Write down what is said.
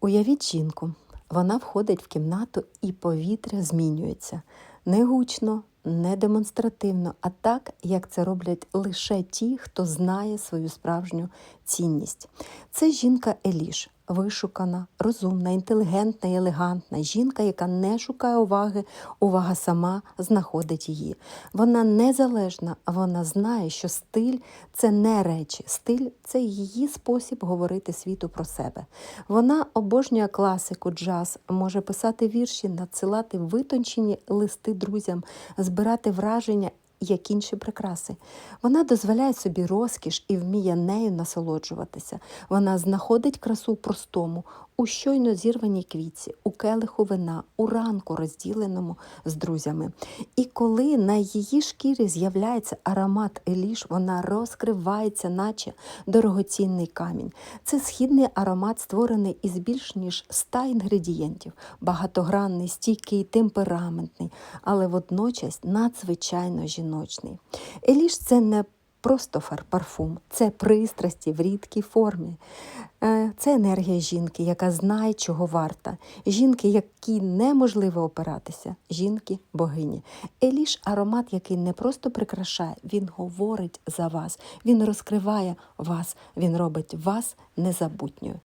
Уявіть жінку, вона входить в кімнату і повітря змінюється. Не гучно, не демонстративно, а так, як це роблять лише ті, хто знає свою справжню цінність. Це жінка Еліш, вишукана, розумна, інтелігентна і елегантна. Жінка, яка не шукає уваги, увага сама знаходить її. Вона незалежна, вона знає, що стиль це не речі, стиль це її спосіб говорити світу про себе. Вона обожнює класику, джаз, може писати вірші, надсилати витончені листи друзям, збирати враження. Як інші прикраси. Вона дозволяє собі розкіш і вміє нею насолоджуватися. Вона знаходить красу простому, у щойно зірваній квітці, у келиху вина, у ранку, розділеному з друзями. І коли на її шкірі з'являється аромат Еліш, вона розкривається, наче дорогоцінний камінь. Це східний аромат, створений із більш ніж ста інгредієнтів, багатогранний, стійкий, темпераментний, але водночас надзвичайно жіночний. Еліш це не просто парфум, це пристрасті в рідкій формі. Е, Це енергія жінки, яка знає, чого варта. Жінки, якій неможливо опиратися, жінки богині. Еліш аромат, який не просто прикрашає, він говорить за вас, він розкриває вас, він робить вас незабутньою.